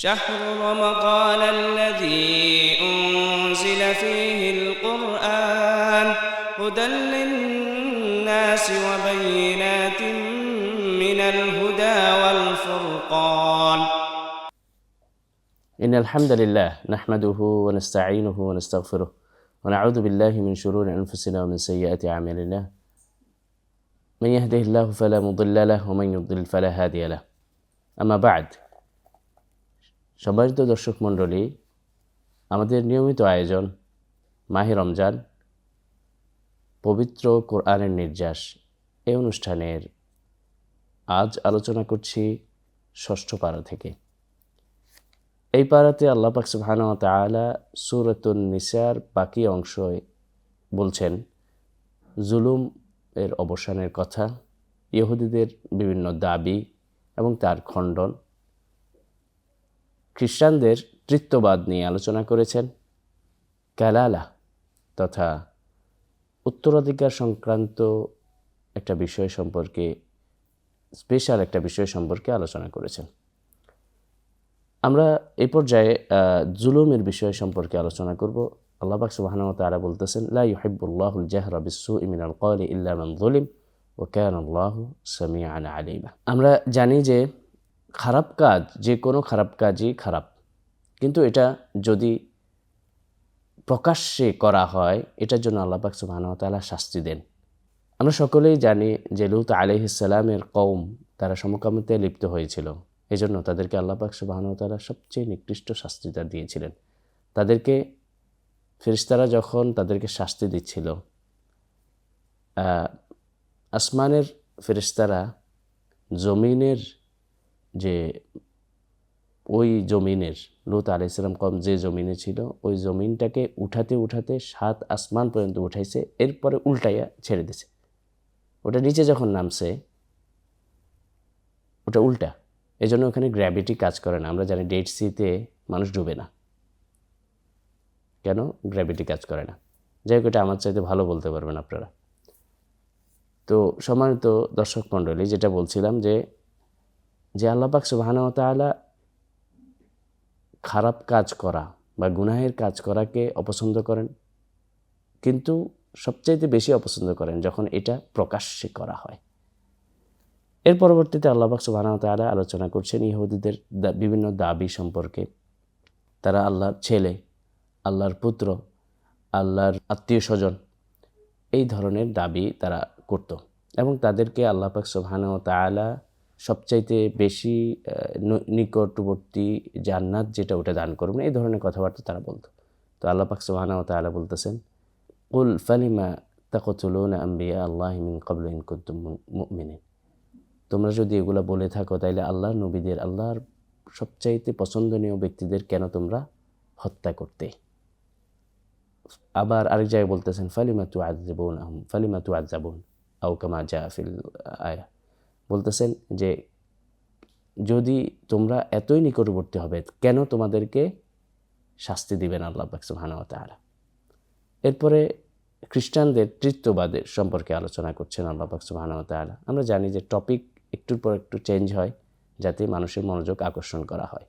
شهر رمضان الذي أنزل فيه القرآن هدى للناس وبينات من الهدى والفرقان. إن الحمد لله نحمده ونستعينه ونستغفره ونعوذ بالله من شرور أنفسنا ومن سيئات أعمالنا. من يهده الله فلا مضل له ومن يضلل فلا هادي له. أما بعد সম্মানিত দর্শক মণ্ডলী, আমাদের নিয়মিত আয়োজন মাহে রমজান, পবিত্র কোরআনের নির্যাস। এই অনুষ্ঠানের আজ আলোচনা করছি ষষ্ঠ পাড়া থেকে। এই পাড়াতে আল্লাহ পাক সুবহানাহু ওয়া তাআলা নিসার বাকি অংশ বলছেন, জুলুম এর অবসানের কথা, ইহুদিদের বিভিন্ন দাবি এবং তার খণ্ডন। খ্রিস্টানদের তৃত্ববাদ নিয়ে আলোচনা করেছেন। ক্যালালা তথা উত্তরাধিকার সংক্রান্ত একটা বিষয় সম্পর্কে, স্পেশাল একটা বিষয় সম্পর্কে আলোচনা করেছেন। আমরা এই পর্যায়ে জুলুমের বিষয় সম্পর্কে আলোচনা করব। আল্লাহ পাক সুবহানাহু ওয়া তাআলা বলতেছেন, লা ইউহিব্বুল্লাহুল জাহরা বিস-সুই মিনাল ক্বালি ইল্লা মান যুলিম ওয়া কানা আল্লাহু সামিআন আলিমা। আমরা জানি যে খারাপ কাজ, যে কোনো খারাপ কাজই খারাপ। কিন্তু এটা যদি প্রকাশ্যে করা হয়, এটার জন্য আল্লাহ পাক শাস্তি দেন। আমরা সকলেই জানি যে লুত আলাইহিসসালামের কওম তারা সমকামিতে লিপ্ত হয়েছিল। এজন্য তাদেরকে আল্লাহ পাক সবচেয়ে নিকৃষ্ট শাস্তিটা দিয়েছিলেন। তাদেরকে ফেরিস্তারা যখন তাদেরকে শাস্তি দিচ্ছিল আসমানের ফেরেশতারা জমিনের যে ওই জমিনের, লুত আলাইসালাম কম যে জমিনে ছিল, ওই জমিনটাকে উঠাতে উঠাতে সাত আসমান পর্যন্ত উঠাইছে, এরপরে উল্টাইয়া ছেড়ে দিছে। ওটা নিচে যখন নামছে, ওটা উল্টা। এই জন্য ওখানে গ্র্যাভিটি কাজ করে না। আমরা জানি ডেড সিতে মানুষ ডুবে না। কেন? গ্র্যাভিটি কাজ করে না। যাই হোক, এটা আমার চাইতে ভালো বলতে পারবেন আপনারা। তো সম্মানিত দর্শক মণ্ডলী, যেটা বলছিলাম যে যে আল্লাপাক সুবাহানা তালা খারাপ কাজ করা বা গুনাহের কাজ করাকে অপছন্দ করেন। কিন্তু সবচাইতে বেশি অপছন্দ করেন যখন এটা প্রকাশ্যে করা হয়। এর পরবর্তীতে আল্লাহবাক সুবাহানা তালা আলোচনা করছেন ইহুদিদের বিভিন্ন দাবি সম্পর্কে। তারা আল্লাহর ছেলে, আল্লাহর পুত্র, আল্লাহর আত্মীয় স্বজন এই ধরনের দাবি তারা করত এবং তাদেরকে আল্লাহ পাক সুবহানা তালা সবচাইতে বেশি নিকটবর্তী জান্নাত যেটা ওটা দান করবেন এই ধরনের কথাবার্তা তারা বলতো। তো আল্লাহ পাক সুবহানা তালা বলতেছেন, কুল ফালিমা তাকতুলুনা আম্বিয়া আল্লাহ মিন কবল ইন কুদ্দুম তোমরা যদি এগুলো বলে থাকো, তাইলে আল্লাহ নবীদের, আল্লাহর সবচাইতে পছন্দনীয় ব্যক্তিদের কেন তোমরা হত্যা করতে? আবার আরেক জায়গায় বলতেছেন, ফালিমা তু আহম ফালিমা তু আজ আউ কামা জা ফিল আয়া। বলতেছেন যে, যদি তোমরা এতই নিকটবর্তী হবে, কেন তোমাদেরকে শাস্তি দিবেন আল্লাহ সুবহানাহু ওয়া তাআলা? এরপরে খ্রিস্টানদের তৃত্ববাদের সম্পর্কে আলোচনা করছেন আল্লাহ সুবহানাহু ওয়া তাআলা। আমরা জানি যে টপিক একটুর পর একটু চেঞ্জ হয়, যাতে মানুষের মনোযোগ আকর্ষণ করা হয়।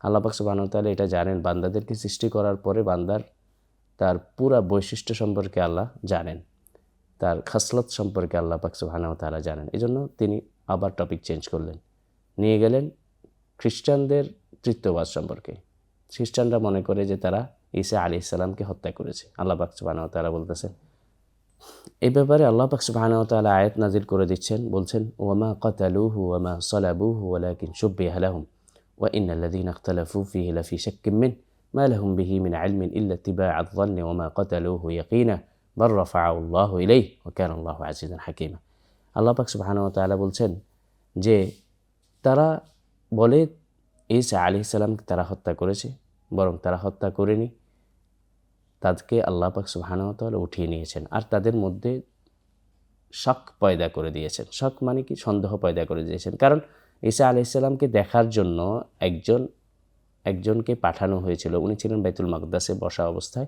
আল্লাহ তাআলা এটা জানেন, বান্দাদেরকে সৃষ্টি করার পরে বান্দার তার পুরা বৈশিষ্ট্য সম্পর্কে আল্লাহ জানেন। তার খাসলত সম্পর্কে আল্লাহ পাক সুবহানাহু তারা জানেন। এই জন্য তিনি আবার টপিক চেঞ্জ করলেন। নিয়ে গেলেন খ্রিস্টানদের তৃতীয়বাদ সম্পর্কে। খ্রিস্টানরা মনে করে যে তারা ঈসা আলি ইসলামকে হত্যা করেছে। আল্লাহ পাক সুবহানাহু তাআলা বলতেছেন এই ব্যাপারে আল্লাহ পাক সুবহানাহু তালা আয়াত নাজির করে দিচ্ছেন। বলছেন ওবামা কতালু হু ওয়ামা সালাবুহু কিন শুব্বিহা লাহুম। ওয়া ইন্নাল্লাযীনা ইখতালাফু ফীহি লাফী শাক্কিম মিন। মা লাহুম বিহি মিন ইলমিন ইল্লা ইত্তিবাআ আয-যান্নি ওয়ামা কাতালুহু ইয়াকিনা। বর রফাউল্লাহ ইলাই ও কেন আল্লাহ আজিজান হাকিমা। আল্লাহ পাক সুবাহানুয়া বলছেন যে, তারা বলে ইসা আলি সালামকে তারা হত্যা করেছে, বরং তারা হত্যা করেনি। তাদেরকে আল্লাহ পাক সুবাহানুয়াতাল উঠিয়ে নিয়েছেন আর তাদের মধ্যে শক পয়দা করে দিয়েছেন। শক মানে কি? সন্দেহ পয়দা করে দিয়েছেন। কারণ ঈসা আলাইসাল্লামকে দেখার জন্য একজন, একজনকে পাঠানো হয়েছিল। উনি ছিলেন বাইতুল মাকদাসে বসা অবস্থায়।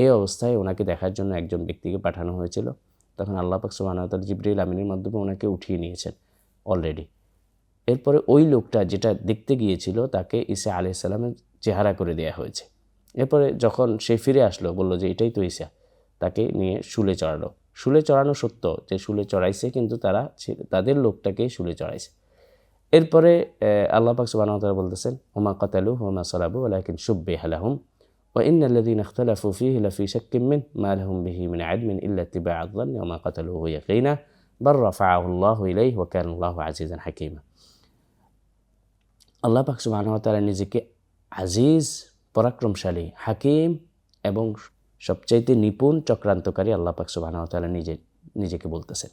এই অবস্থায় ওনাকে দেখার জন্য একজন ব্যক্তিকে পাঠানো হয়েছিল। তখন আল্লাহ পাক সুবাহ জিব্রিল আমিনের মাধ্যমে ওনাকে উঠিয়ে নিয়েছেন অলরেডি এরপরে ওই লোকটা যেটা দেখতে গিয়েছিল, তাকে ঈসা আলাইহিস সালামের চেহারা করে দেয়া হয়েছে। এরপরে যখন সে ফিরে আসলো, বলল যে, এটাই তো ঈসা। তাকে নিয়ে শুলে চড়ালো। শুলে চড়ানো সত্য যে, শুলে চড়াইছে কিন্তু তারা তাদের লোকটাকে শুলে চড়াইছে। এরপরে আল্লাহ পাক তাআলা বলতেছেন হুমা কাতালু হুমা সালাবু, ওয়ালাকিন শুব্বিহা লাহুম। وإن الذين اختلفوا فيه لفي شك منه ما لهم به من علم إلا اتباع الظن وما قتلوه يقينا بل رفعه الله إليه وكان الله عزيزا حكيما আল্লাহ পাক সুবহানাহু ওয়া তাআলা নিজেকে আজিজ পরাক্রমশালী হাকিম এবং সবচাইতে নিপুণ চক্রান্তকারী আল্লাহ পাক সুবহানাহু ওয়া তাআলা নিজে নিজেকে বলতেছেন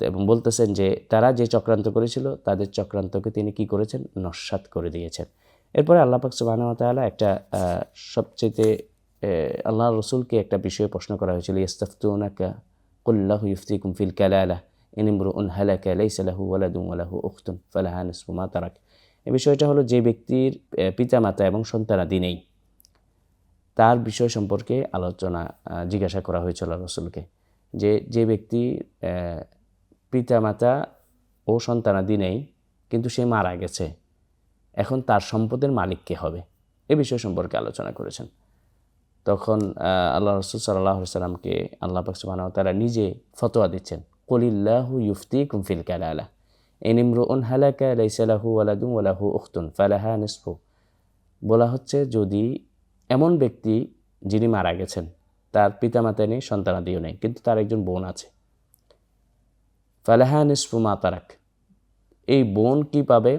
তো এবং বলতেছেন যে তারা যে চক্রান্ত করেছিল তাদের চক্রান্তকে তিনি কি করেছেন নস্বাত করে দিয়েছেন এরপরে আল্লাহ পাক সুবহানাহু ওয়া তাআলা একটা আহ, আল্লাহ রসুলকে একটা বিষয়ে প্রশ্ন করা হয়েছিল ইস্তাফতুনাকা কুল্লাহু ইফতিকুম ফিল কালালা ইন ইমরুউন হালাকা লাইসা লাহু ওয়ালাদুন ওয়া লাহু উখতুন ফালাহা মা তারাক। এই বিষয়টা হলো যে ব্যক্তির পিতামাতা এবং সন্তানাদি নেই তার বিষয় সম্পর্কে আলোচনা জিজ্ঞাসা করা হয়েছিল রসুলকে যে যে ব্যক্তি পিতামাতা ও সন্তানাদি নেই কিন্তু সে মারা গেছে। এখন তার সম্পদের মালিক কে হবে? এ বিষয় সম্পর্কে আলোচনা করেছেন। তখন আল্লাহ রসুল সাল্লাহ সাল্লামকে আল্লাহ পাক সুবহানাহু ওয়া নিজে ফতোয়া দিচ্ছেন কলিল্লাহু ইউফতি কুমফিল কালালা এনিমরু উন হালাকা লাইসালাহু ওয়ালাদুন ওয়ালাহু উখতুন ফালাহা নিসফু। বলা হচ্ছে, যদি এমন ব্যক্তি যিনি মারা গেছেন, তার পিতামাতা নেই, সন্তানাদিও নেই, কিন্তু তার একজন বোন আছে। ফালাহা নিসফু মা তারাক, এই বোন কি পাবে?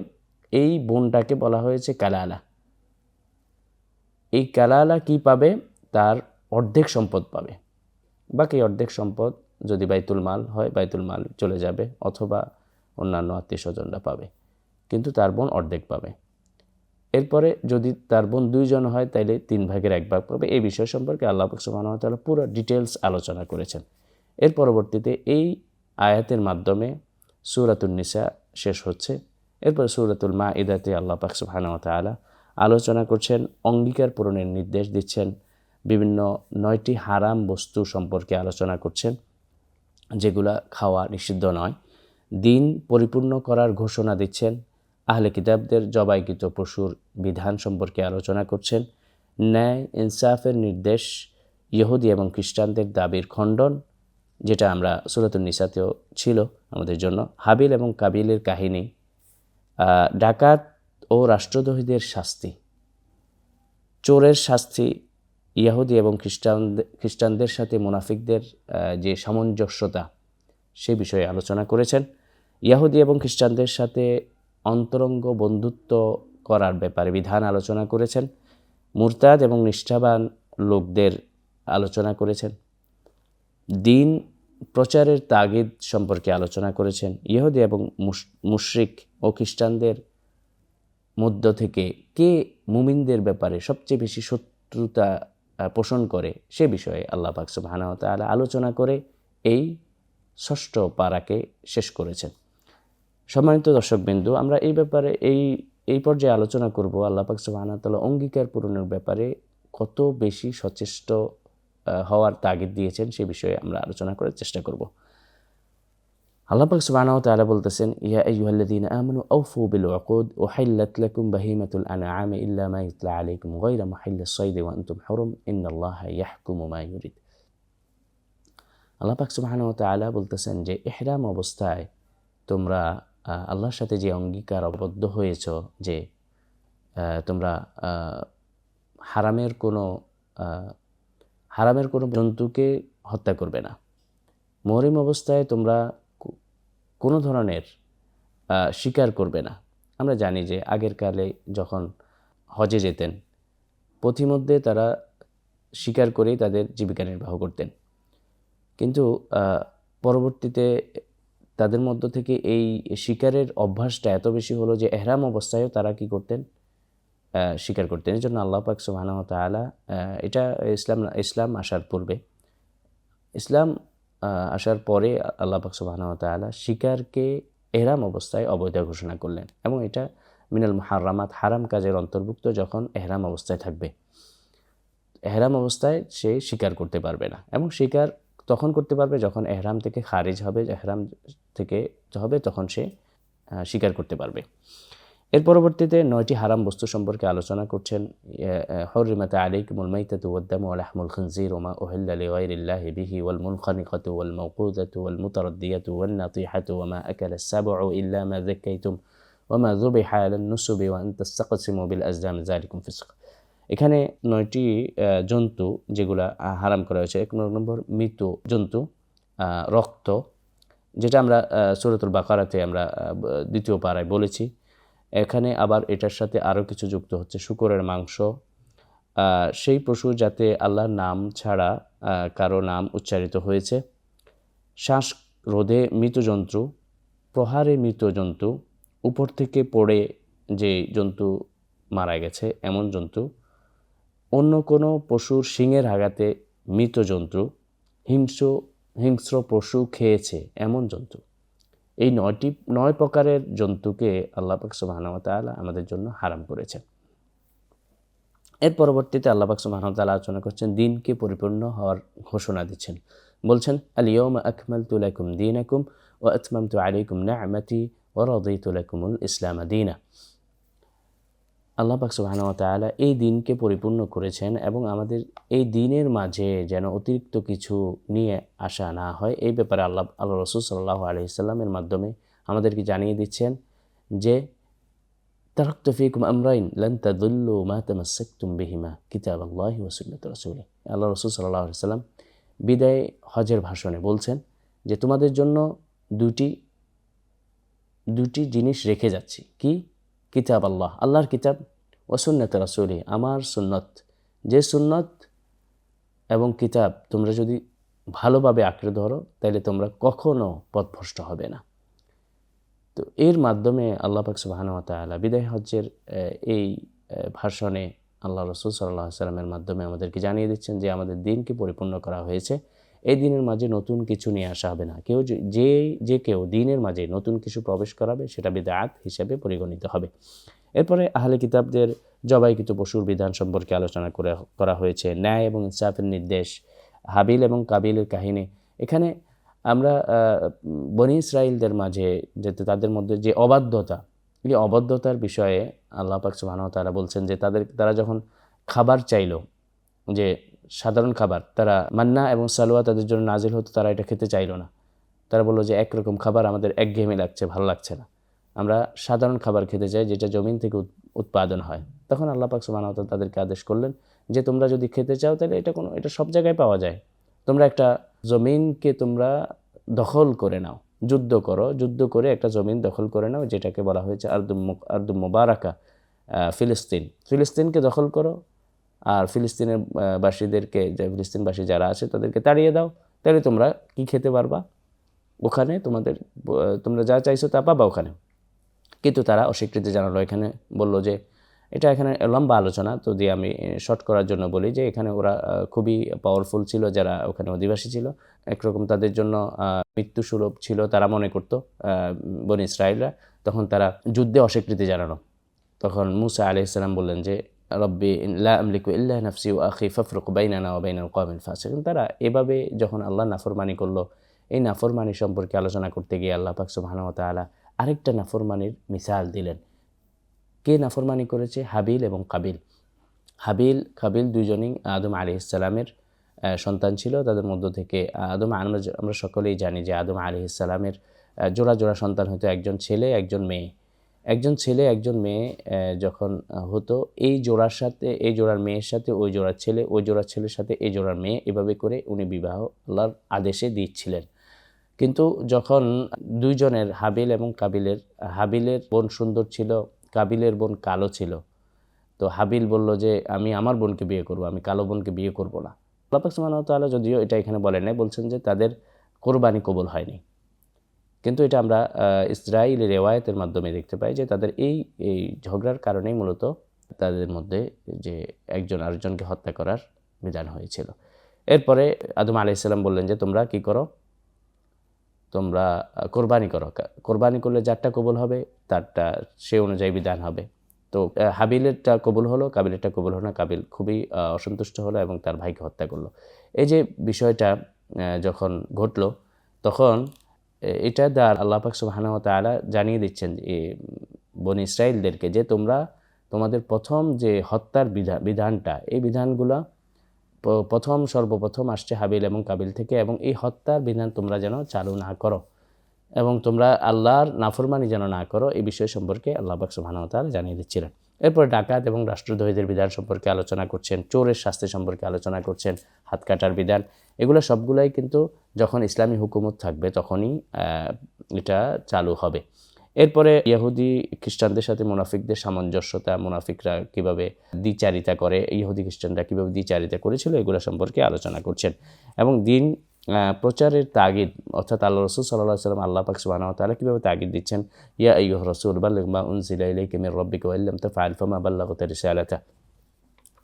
এই বোনটাকে বলা হয়েছে কালালা। এই কালালা কি পাবে? তার অর্ধেক সম্পদ পাবে। বাকি অর্ধেক সম্পদ যদি বাইতুল মাল হয়, বাইতুল মাল চলে যাবে অথবা অন্যান্য আত্মীয় স্বজনরা পাবে। কিন্তু তার বোন অর্ধেক পাবে। এরপরে যদি তার বোন দুইজন হয়, তাইলে তিন ভাগের এক ভাগ পাবে। এই বিষয় সম্পর্কে আল্লাহ তাআলা পুরো ডিটেলস আলোচনা করেছেন। এর পরবর্তীতে এই আয়াতের মাধ্যমে সূরাতুন নিসা শেষ হচ্ছে। এরপর সূরাতুল মা ইদাতে আল্লাহ পাক সুবহানাহু আলোচনা করছেন, অঙ্গীকার পূরণের নির্দেশ দিচ্ছেন, বিভিন্ন নয়টি হারাম বস্তু সম্পর্কে আলোচনা করছেন, যেগুলা খাওয়া নিষিদ্ধ নয়। দিন পরিপূর্ণ করার ঘোষণা দিচ্ছেন, আহলে কিতাবদের জবাইকৃত পশুর বিধান সম্পর্কে আলোচনা করছেন, ন্যায় ইনসাফের নির্দেশ, ইহুদি এবং খ্রিস্টানদের দাবির খণ্ডন, যেটা আমরা সুরাতুন নিসাতেও ছিল আমাদের জন্য হাবিল এবং কাবিলের কাহিনী। ডাকাত ও রাষ্ট্রদ্রোহীদের শাস্তি। চোরের শাস্তি ইয়াহুদি এবং খ্রিস্টান খ্রিস্টানদের সাথে মুনাফিকদের যে সামঞ্জস্যতা, সে বিষয়ে আলোচনা করেছেন। ইয়াহুদি এবং খ্রিস্টানদের সাথে অন্তরঙ্গ বন্ধুত্ব করার ব্যাপারে বিধান আলোচনা করেছেন। মুরতাদ এবং নিষ্ঠাবান লোকদের আলোচনা করেছেন। দিন প্রচারের তাগিদ সম্পর্কে আলোচনা করেছেন। ইহুদি এবং মুশ- মুশরিক ও খ্রিস্টানদের মধ্য থেকে কে মুমিনদের ব্যাপারে সবচেয়ে বেশি শত্রুতা পোষণ করে সে বিষয়ে আল্লাহ পাক সুবহানাহু ওয়া তাআলা আলোচনা করে এই ষষ্ঠ পারাকে শেষ করেছেন। সম্মানিত দর্শকবিন্দু, আমরা এই ব্যাপারে এই এই পর্যায়ে আলোচনা করব আল্লাহ পাক ওয়া অঙ্গীকার পূরণের ব্যাপারে কত বেশি সচেষ্ট হওয়ার তাগিদ দিয়েছেন সে বিষয়ে আমরা আলোচনা করার চেষ্টা করব। আল্লাহ পাক সুবহানাহু ওয়া তাআলা বলতেছেন, ইয়া আইয়ুহাল্লাযীনা আমানু আওফু বিল উকুদ উহিল্লাত লাকুম বাহিমাতুল আনআমি ইল্লা মা ইতলা আলাইকুম গায়রা মুহিল্লিস সাইদি ওয়া আনতুম হুরুম, ইন্নাল্লাহা ইয়াহকুমু মা ইউরিদ. আল্লাহ পাক সুবহানাহু ওয়া তাআলা বলতেছেন যে ইহরাম অবস্থায় তোমরা আল্লাহর সাথে যে অঙ্গীকার আবদ্ধ হয়েছ যে তোমরা হারামের কোনো হারামের কোনো জন্তুকে হত্যা করবে না। মহরিম অবস্থায় তোমরা কোনো ধরনের শিকার করবে না। আমরা জানি যে আগের কালে যখন হজে যেতেন, পথিমধ্যে তারা শিকার করেই তাদের জীবিকা নির্বাহ করতেন। কিন্তু পরবর্তীতে তাদের মধ্য থেকে এই শিকারের অভ্যাসটা এত বেশি হলো যে এহরাম অবস্থায়ও তারা কি করতেন? শিকার করতেন। এই জন্য আল্লাহ পাক সুবহানাহু ওয়া তাআলা এটা ইসলাম ইসলাম আসার পূর্বে। ইসলাম আসার পরে আল্লাহ পাক সুবহানাহু ওয়া শিকারকে এহরাম অবস্থায় অবৈধ ঘোষণা করলেন এবং এটা মিনাল মুহাররামাত, হারাম কাজের অন্তর্ভুক্ত যখন এহরাম অবস্থায় থাকবে। এহরাম অবস্থায় সে শিকার করতে পারবে না এবং শিকার তখন করতে পারবে যখন এহরাম থেকে খারিজ হবে, এহরাম থেকে হবে তখন সে শিকার করতে পারবে। এর পরবর্তীতে নয়টি হারাম বস্তু সম্পর্কে আলোচনা করছেন হরিমাতে আলাইকুমুল মাইতাতু ওয়াদ-দামু ওয়া লাহমুল খিনজির ওয়া মা উহিল্লা লিগাইরিল্লাহি বিহি ওয়াল মুনখানিকাতু ওয়াল মাওকুদাতু ওয়াল মুতারাদ্দিয়াতু ওয়ান নাতিহাতু ওয়া মা আকালা যাক্কাইতুম ওয়া মা যুবিহা আলান নুসুবি ওয়া আন তাস্তাকসিমু বিল আজলাম যালিকুম ফিসক। এখানে নয়টি জন্তু যেগুলা হারাম করা হয়েছে। এক নম্বর মৃত জন্তু রক্ত, যেটা আমরা সুরতুল বাকারাতে আমরা দ্বিতীয় পাড়ায় বলেছি। এখানে আবার এটার সাথে আরও কিছু যুক্ত হচ্ছে, শুকরের মাংস। সেই পশু যাতে আল্লাহর নাম ছাড়া কারও নাম উচ্চারিত হয়েছে। শ্বাস রোধে মৃত জন্তু, প্রহারে মৃত জন্তু, উপর থেকে পড়ে যে জন্তু মারা গেছে, এমন জন্তু। অন্য কোনো পশুর শিঙের আঘাতে মৃত জন্তু, হিংস্র হিংস্র পশু খেয়েছে, এমন জন্তু। এই নয়টি, নয় প্রকারের জন্তুকে আল্লাহ পাক সুবহানাহু ওয়া আমাদের জন্য হারাম করেছেন। এর পরবর্তীতে আল্লাহ পাক সুবহানাহু ওয়া আলোচনা করছেন, দিনকে পরিপূর্ণ হওয়ার ঘোষণা দিচ্ছেন। বলছেন আলিয়ম আকমাল তুলাকুম দিন আকুম ও আকমাল তু আলিকুম না আমি ও রদ তুলাকুমুল ইসলাম দীনা। আল্লাহ পাক সুবহানাহু ওয়া তাআলা এই দিনকে পরিপূর্ণ করেছেন এবং আমাদের এই দিনের মাঝে যেন অতিরিক্ত কিছু নিয়ে আসা না হয়। এই ব্যাপারে আল্লাহ আল্লাহ রসুল সাল্লাহ আলহিসাল্লামের মাধ্যমে আমাদেরকে জানিয়ে দিচ্ছেন যে, তারাক্ত ফিকুম আমরাইন লান তাদুল্লু মা তামাসসাকতুম বিহিমা কিতাব আল্লাহি ওয়া সুন্নাত রাসূলি আল্লাহ রসুল আলাইহি সাল্লাম বিদায় হজের ভাষণে বলছেন যে, তোমাদের জন্য দুটি দুটি জিনিস রেখে যাচ্ছি। কি? কিতাব আল্লাহ, আল্লাহর কিতাব ও সুন্নত রাসূলি, আমার সুন্নত। যে সুন্নত এবং কিতাব তোমরা যদি ভালোভাবে আঁকড়ে ধরো তাহলে তোমরা কখনো পথভ্রষ্ট হবে না। তো এর মাধ্যমে আল্লাহ পাক সুবহানাহু ওয়া বিদায় হজ্জের এই ভাষণে আল্লাহ রসুল সাল্লাহ সাল্লামের মাধ্যমে আমাদেরকে জানিয়ে দিচ্ছেন যে আমাদের দিনকে পরিপূর্ণ করা হয়েছে। এই দিনের মাঝে নতুন কিছু নিয়ে আসা হবে না। কেউ যে- যে কেউ দিনের মাঝে নতুন কিছু প্রবেশ করাবে, সেটা বিদায়াত হিসেবে পরিগণিত হবে। এরপরে আহলে কিতাবদের জবাইকৃত পশুর বিধান সম্পর্কে আলোচনা করে, করা হয়েছে। ন্যায় এবং ইনসাফের নির্দেশ, হাবিল এবং কাবিলের কাহিনী। এখানে আমরা বনি ইসরায়েলদের মাঝে যেতে তাদের মধ্যে যে অবাধ্যতা, এই অবাধ্যতার বিষয়ে আল্লাহ পাক সুবহানাহু তারা বলছেন যে, তাদের, তারা যখন খাবার চাইলো, যে সাধারণ খাবার, তারা মান্না এবং সালোয়া তাদের জন্য নাজিল হতো, তারা এটা খেতে চাইলো না। তারা বলল যে, একরকম খাবার আমাদের একঘেয়েমি লাগছে, ভালো লাগছে না। আমরা সাধারণ খাবার খেতে চাই যেটা জমিন থেকে উৎ- উৎপাদন হয়। তখন আল্লাহ পাক সুবহানাহু তাদেরকে আদেশ করলেন যে, তোমরা যদি খেতে চাও তাহলে এটা কোনো, এটা সব জায়গায় পাওয়া যায়। তোমরা একটা জমিনকে তোমরা দখল করে নাও, যুদ্ধ করো, যুদ্ধ করে একটা জমিন দখল করে নাও, যেটাকে বলা হয়েছে আর্দুম আর্দুম মুবারাকা ফিলিস্তিন। ফিলিস্তিনকে দখল করো আর ফিলিস্তিনের বাসীদেরকে যে, ফিলিস্তিনবাসী যারা আছে তাদেরকে তাড়িয়ে দাও, তাহলে তোমরা কি খেতে পারবা? ওখানে তোমাদের তোমরা যা চাইছো তা পাবা ওখানে। কিন্তু তারা অস্বীকৃতি জানালো, এখানে বলল যে এটা এখানে লম্বা আলোচনা, তো দিয়ে আমি শর্ট করার জন্য বলি যে এখানে ওরা খুবই পাওয়ারফুল ছিল যারা ওখানে অধিবাসী ছিল। একরকম তাদের জন্য মৃত্যু সুলভ ছিল তারা মনে করতো বনি ইসরায়েলরা। তখন তারা যুদ্ধে অস্বীকৃতি জানানো তখন মুসা আলি ইসলাম বললেন যে রব্বি, লা আমলিকু ইল্লা নাফসি ও আখি ফফরুক বাইনানা ও বাইনাল কওমিল ফাসিকিন। তারা এভাবে যখন আল্লাহ নাফরমানি করল, এই নাফরমানি সম্পর্কে আলোচনা করতে গিয়ে আল্লাহ পাক সুবহানাহু ওয়া তাআলা আরেকটা নাফরমানির মিসাল দিলেন। কে নাফরমানি করেছে? হাবিল এবং কাবিল। হাবিল, কাবিল দুজনই আদম আলি ইসলামের সন্তান ছিল। তাদের মধ্য থেকে আদম, আমরা আমরা সকলেই জানি যে আদম আলি ইসলামের জোড়া জোড়া সন্তান হতো একজন ছেলে, একজন মেয়ে। একজন ছেলে, একজন মেয়ে যখন হতো, এই জোড়ার সাথে, এই জোড়ার মেয়ের সাথে, ওই জোড়ার ছেলে, ওই জোড়ার ছেলের সাথে, এই জোড়ার মেয়ে, এভাবে করে উনি বিবাহ, আল্লাহর আদেশে দিচ্ছিলেন। কিন্তু যখন দুইজনের হাবিল এবং কাবিলের, হাবিলের বোন সুন্দর ছিল, কাবিলের বোন কালো ছিল, তো হাবিল বলল যে, আমি আমার বোনকে বিয়ে করব, আমি কালো বোনকে বিয়ে করব না। আল্লাহ সুবহানাহু ওয়া যদিও এটা এখানে বলেন নাই, বলছেন যে তাদের কোরবানি কবুল হয়নি। কিন্তু এটা আমরা ইসরায়েলি রেওয়ায়তের মাধ্যমে দেখতে পাই যে তাদের এই এই ঝগড়ার কারণেই মূলত তাদের মধ্যে যে একজন আরেকজনকে হত্যা করার বিধান হয়েছিল। এরপরে আদম আলাইসাল্লাম বললেন যে, তোমরা কি করো? তোমরা কোরবানি করো। কোরবানি করলে যারটা কবুল হবে, তারটা সে অনুযায়ী বিধান হবে। তো হাবিলেরটা কবুল হলো, কাবিলেরটা কবুল হলো না, কাবিল খুবই অসন্তুষ্ট হলো এবং তার ভাইকে হত্যা করল। এই যে বিষয়টা যখন ঘটলো, তখন এটা দ্বার আল্লাহ পাক সুবহানাহু ওয়া জানিয়ে দিচ্ছেন বনি ইসরায়েলদেরকে যে তোমরা তোমাদের প্রথম যে হত্যার বিধান বিধানটা, এই বিধানগুলো প্রথম, সর্বপ্রথম আসছে হাবিল এবং কাবিল থেকে এবং এই হত্যার বিধান তোমরা যেন চালু না করো এবং তোমরা আল্লাহর নাফরমানি যেন না করো, এই বিষয় সম্পর্কে আল্লাহ পাক সুবহানাহু ওয়া তাআলা জানিয়ে দিচ্ছিলেন। এরপর ডাকাত এবং রাষ্ট্রদ্রোহীদের বিধান সম্পর্কে আলোচনা করছেন, চোরের শাস্তি সম্পর্কে আলোচনা করছেন হাত কাটার বিধান। এগুলো সবগুলাই কিন্তু যখন ইসলামী হুকুমত থাকবে তখনই এটা চালু হবে। এরপরে ইহুদি খ্রিস্টানদের সাথে মুনাফিকদের সামঞ্জস্যতা, মুনাফিকরা কীভাবে দ্বিচারিতা করে, ইহুদি খ্রিস্টানরা কীভাবে দ্বিচারিতা করেছিল, এগুলো সম্পর্কে আলোচনা করছেন। এবং দিন প্রচারের তাগিদ, অর্থাৎ আল্লাহ রসুল সাল্লাহ সাল্লাম আল্লাহ পাক সুবহানাহু ওয়া তাআলা কীভাবে তাগিদ দিচ্ছেন? ইয়া আইয়ুহ রসুল, বাল্লিগ মা উনজিলা ইলাইকা মির রাব্বিকা ওয়া ইল্লাম তাফআল ফামা বাল্লাগতা রিসালাতা।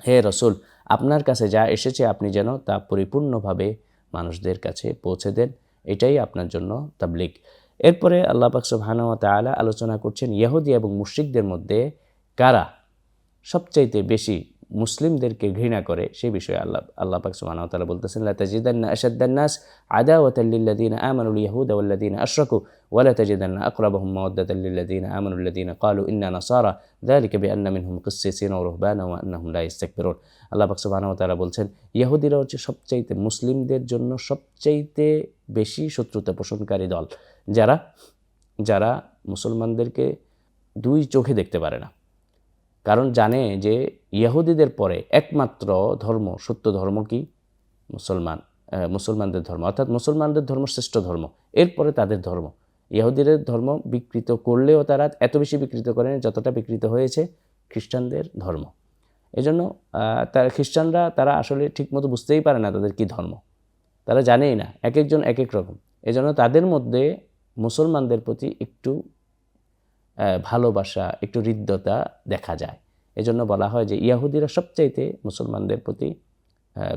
হে রসুল, আপনার কাছে যা এসেছে আপনি যেন তা পরিপূর্ণভাবে মানুষদের কাছে পৌঁছে দেন, এটাই আপনার জন্য তাবলিগ। এরপরে আল্লাহ পাক সুবহানাহু ওয়া তাআলা আলোচনা করছেন ইহুদি এবং মুশরিকদের মধ্যে কারা সবচাইতে বেশি মুসলিমদেরকে ঘৃণা করে, সেই বিষয়ে আল্লাহ আল্লাহ পাক সুবহানাহু ওয়া তাআলা বলতেছেন, লা তাজিদান্না আশাদ্দান নাস আদাওয়াতাল লিল্লাযিনা আমানুল ইয়াহুদা ওয়াল্লাযিনা আশরাকু ওয়া লা তাজিদান্না আকরাবাহুম মাওয়াদ্দাতাল লিল্লাযিনা আমানুল লাযিনা ক্বালু ইন্না নাসারা যালিকা বিআন্না মিনহুম কিসসিসিনা ওয়া রুহবানা ওয়া আন্নাহুম লা ইস্তাকবিরুন। আল্লাহ পাক সুবহানাহু ওয়া তাআলা বলছেন ইহুদিরা হচ্ছে সবচাইতে মুসলিমদের জন্য সবচাইতে বেশি শত্রুতা পোষণকারী দল। যারা যারা মুসলমানদেরকে দুই চোখে দেখতে পারে না। কারণ জানে যে ইহুদিদের পরে একমাত্র ধর্ম, সত্য ধর্ম কি? মুসলমান মুসলমানদের ধর্ম। অর্থাৎ মুসলমানদের ধর্ম শ্রেষ্ঠ ধর্ম। এরপরে তাদের ধর্ম। ইহুদিদের ধর্ম বিকৃত করলেও তারা এত বেশি বিকৃত করেন যতটা বিকৃত হয়েছে খ্রিস্টানদের ধর্ম। এজন্য তারা খ্রিস্টানরা, তারা আসলে ঠিকমতো বুঝতেই পারে না তাদের কি ধর্ম। তারা জানেই না এক একজন এক এক রকম। এজন্য তাদের মধ্যে মুসলমানদের প্রতি একটু ভালোবাসা, একটু হৃদ্যতা দেখা যায়। এজন্য বলা হয় যে ইয়াহুদিরা সবচাইতে মুসলমানদের প্রতি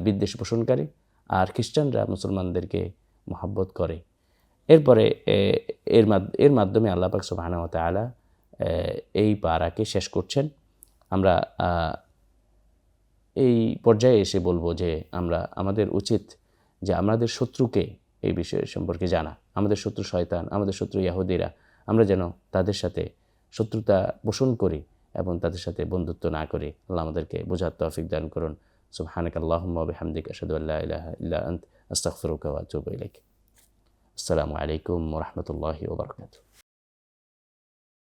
বিদ্বেষ পোষণকারী আর খ্রিস্টানরা মুসলমানদেরকে মহাব্বত করে। এরপরে এর এর মাধ্যমে আল্লাহ পাক সুবহানাহু ওয়া এই পারাকে শেষ করছেন। আমরা এই পর্যায়ে এসে বলব যে আমরা, আমাদের উচিত যে আমাদের শত্রুকে এই বিষয় সম্পর্কে জানা। আমাদের শত্রু শয়তান, আমাদের শত্রু ইয়াহুদিরা, আমরা যেন তাদের সাথে শত্রুতা পোষণ করি এবং তাদের সাথে বন্ধুত্ব না করে। আল্লাহ আমাদেরকে বোঝার তফিক দান করুন। সব আল্লাহুম্মা বিহামদিক আশহাদু আল্লা আসসালামু আলাইকুম রাহমাতুল্লাহি বারাকাতুহু।